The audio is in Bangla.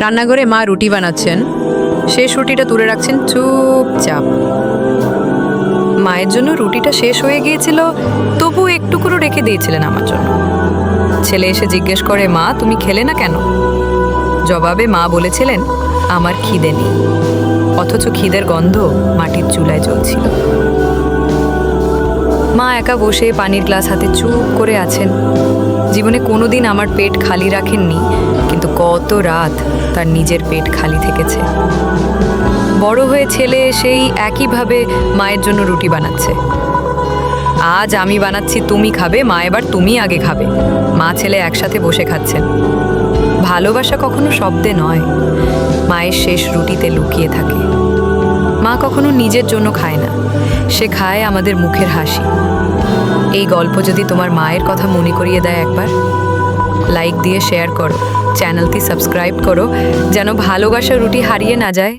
রান্নাঘরে মা রুটি বানাচ্ছেন। শেষ রুটিটা তুলে রাখছেন চুপচাপ। মায়ের জন্য রুটিটা শেষ হয়ে গিয়েছিল তবু একটু করে রেখে দিয়েছিলেন আমার জন্য। ছেলে এসে জিজ্ঞেস করে, মা, তুমি খেলে না কেন? জবাবে মা বলেছিলেন, আমার খিদে নেই। অথচ খিদের গন্ধ মাটির চুলায় জ্বলছিল। মা একা বসে পানির গ্লাস হাতে চুপ করে আছেন। জীবনে কোনোদিন আমার পেট খালি রাখেননি, কিন্তু কত রাত তার নিজের পেট খালি থেকেছে। বড় হয়ে ছেলে সেই একইভাবে মায়ের জন্য রুটি বানাচ্ছে। আজ আমি বানাচ্ছি, তুমি খাবে, মা এবার তুমি আগে খাবে। মা ছেলে একসাথে বসে খাচ্ছেন। ভালোবাসা কখনো শব্দে নয়। মায়ের শেষ রুটিতে লুকিয়ে থাকে। মা কখনো নিজের জন্য খায় না। সে খায় আমাদের মুখের হাসি। এই গল্প যদি তোমার মায়ের কথা মনে করিয়ে দেয় একবার। লাইক দিয়ে শেয়ার করো। চ্যানেলটি সাবস্ক্রাইব করো। যেন ভালোবাসা রুটি হারিয়ে না যায়।